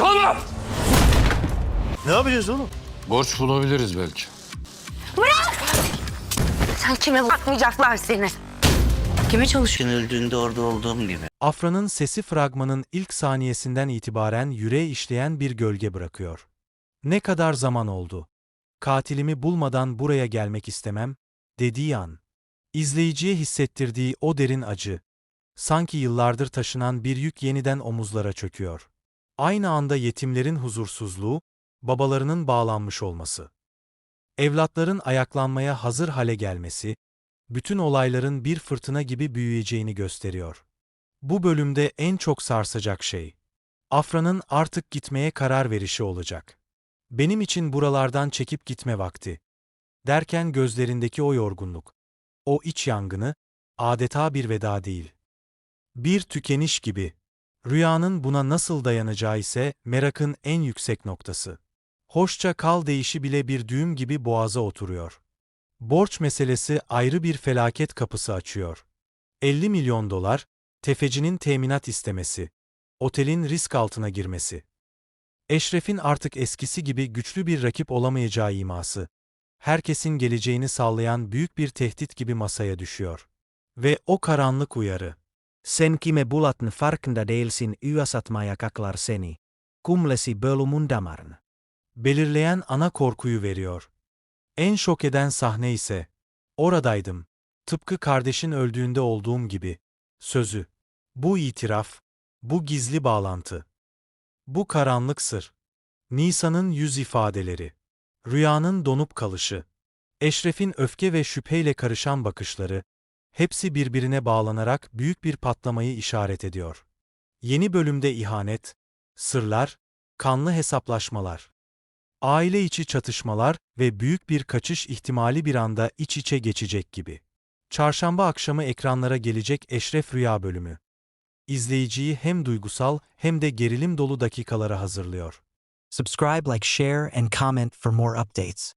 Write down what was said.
Saçmalama! Ne yapacağız oğlum? Borç bulabiliriz belki. Sen kime bakmayacaklar seni? Kime çalışıyorsun? Öldüğünde orada olduğum gibi. Afra'nın sesi fragmanın ilk saniyesinden itibaren yüreğe işleyen bir gölge bırakıyor. Ne kadar zaman oldu? Katilimi bulmadan buraya gelmek istemem, dediği an. İzleyiciye hissettirdiği o derin acı. Sanki yıllardır taşınan bir yük yeniden omuzlara çöküyor. Aynı anda yetimlerin huzursuzluğu, babalarının bağlanmış olması. Evlatların ayaklanmaya hazır hale gelmesi, bütün olayların bir fırtına gibi büyüyeceğini gösteriyor. Bu bölümde en çok sarsacak şey, Afra'nın artık gitmeye karar verişi olacak. Benim için buralardan çekip gitme vakti. Derken gözlerindeki o yorgunluk, o iç yangını, adeta bir veda değil. Bir tükeniş gibi. Rüyanın buna nasıl dayanacağı ise merakın en yüksek noktası. Hoşça kal deyişi bile bir düğüm gibi boğaza oturuyor. Borç meselesi ayrı bir felaket kapısı açıyor. 50 milyon dolar, tefecinin teminat istemesi, otelin risk altına girmesi. Eşref'in artık eskisi gibi güçlü bir rakip olamayacağı iması. Herkesin geleceğini sağlayan büyük bir tehdit gibi masaya düşüyor. Ve o karanlık uyarı. Sen kime bulatn farkında değilsin yasatmaya kaklar seni. Kumlesi bölümundamarn. belirleyen ana korkuyu veriyor. En şok eden sahne ise, oradaydım, tıpkı kardeşin öldüğünde olduğum gibi, sözü. Bu itiraf, bu gizli bağlantı. Bu karanlık sır. Nisa'nın yüz ifadeleri. Rüyanın donup kalışı. Eşref'in öfke ve şüpheyle karışan bakışları, hepsi birbirine bağlanarak büyük bir patlamayı işaret ediyor. Yeni bölümde ihanet, sırlar, kanlı hesaplaşmalar. Aile içi çatışmalar ve büyük bir kaçış ihtimali bir anda iç içe geçecek gibi. Çarşamba akşamı ekranlara gelecek Eşref Rüya bölümü. İzleyiciyi hem duygusal hem de gerilim dolu dakikalara hazırlıyor. Subscribe, like, share, and comment for more updates.